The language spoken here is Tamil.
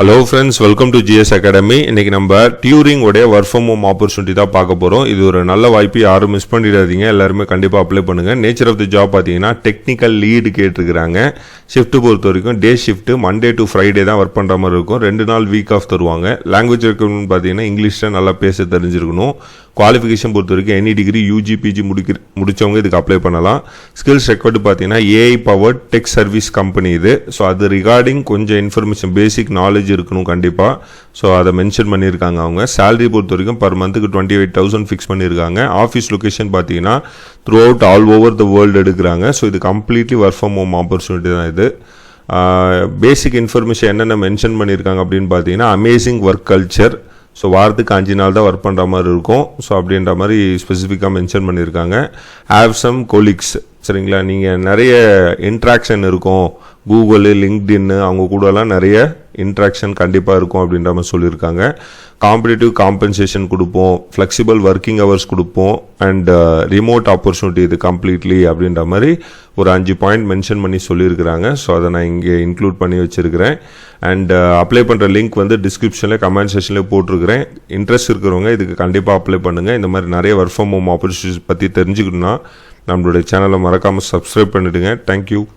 Hello friends welcome to GS academy இன்னைக்கு நம்ம டியூரிங் உடைய ஒர்க் ஃப்ரம் ஹோம் ஆப்பர்ச்சுனிட்டி தான் பார்க்க போகிறோம் இது ஒரு நல்ல வாய்ப்பு யாரும் மிஸ் பண்ணிடாதீங்க. எல்லாருமே கண்டிப்பாக அப்ளை பண்ணுங்கள் நேச்சர் ஆஃப் தி ஜாப் பார்த்தீங்கன்னா டெக்னிக்கல் லீடு கேட்டிருக்கிறாங்க. ஷிஃப்ட் பொறுத்த வரைக்கும் day shift Monday to Friday தான் ஒர்க் பண்ணுற மாதிரி இருக்கும். ரெண்டு நாள் வீக் ஆஃப் தருவாங்க. லாங்குவேஜ் இருக்கணும்னு பார்த்தீங்கன்னா இங்கிலீஷில் நல்லா பேச தெரிஞ்சிருக்கணும். குவாலிஃபிகேஷன் பொறுத்த வரைக்கும் எனி டிகிரி யூஜி பிஜி முடிக்கிற முடிச்சவங்க இதுக்கு அப்ளை பண்ணலாம். ஸ்கில்ஸ் ரெக்கார்டு பார்த்தீங்கன்னா AI power tech service company இது. ஸோ அது ரிகார்டிங் கொஞ்சம் இன்ஃபர்மேஷன் பேசிக் நாலேஜ் இருக்கணும் கண்டிப்பாக ஸோ அதை மென்ஷன் பண்ணியிருக்காங்க அவங்க. சேலரி பொறுத்த வரைக்கும் பர் மந்த்துக்கு டுவெண்ட்டி எயிட் தௌசண்ட் ஃபிக்ஸ் பண்ணியிருக்காங்க. ஆஃபீஸ் லொகேஷன் பார்த்தீங்கன்னா throughout all over the world எடுக்கிறாங்க. ஸோ இது completely work from home opportunity தான் இது. பேசிக் இன்ஃபர்மேஷன் என்னென்ன மென்ஷன் பண்ணியிருக்காங்க அப்படின்னு பார்த்தீங்கன்னா அமேசிங் ஒர்க் கல்ச்சர் ஸோ வாரத்துக்கு அஞ்சு நாள் தான் ஒர்க் பண்ணுற மாதிரி இருக்கும். ஸோ அப்படின்ற மாதிரி ஸ்பெசிஃபிக்காக மென்ஷன் பண்ணியிருக்காங்க. ஹாவ் சம் கொலீக்ஸ் சரிங்களா? நீங்கள் நிறைய இன்ட்ராக்ஷன் இருக்கும். கூகுள் லிங்க்டின்னு அவங்க கூடலாம் நிறைய இன்ட்ராக்ஷன் கண்டிப்பாக இருக்கும் அப்படின்ற மாதிரி சொல்லியிருக்காங்க. காம்படிட்டிவ் காம்பன்சேஷன் கொடுப்போம் ஃப்ளெக்சிபிள் ஒர்க்கிங் ஹவர்ஸ் கொடுப்போம் அண்ட் ரிமோட் ஆப்பர்ச்சுனிட்டி இது கம்ப்ளீட்லி அப்படின்ற மாதிரி ஒரு அஞ்சு பாயிண்ட் மென்ஷன் பண்ணி சொல்லியிருக்கிறாங்க. ஸோ அதை நான் இங்கே இன்க்ளூட் பண்ணி வச்சுருக்கிறேன். அண்ட் அப்ளை uh, பண்ணுற லிங்க் வந்து டிஸ்கிரிப்ஷனில் கமெண்ட் செஷனில் போட்டிருக்கிறேன். இன்ட்ரெஸ்ட் இருக்கிறவங்க இதுக்கு கண்டிப்பாக அப்ளை பண்ணுங்கள் இந்த மாதிரி நிறைய ஒர்க் ஃப்ரம் ஹோம் ஆப்பர்ச்சுனிட்டிஸ் பற்றி தெரிஞ்சுக்கணுன்னா நம்மளுடைய சேனலை மறக்காமல் சப்ஸ்கிரைப் பண்ணிவிடுங்க தேங்க்யூ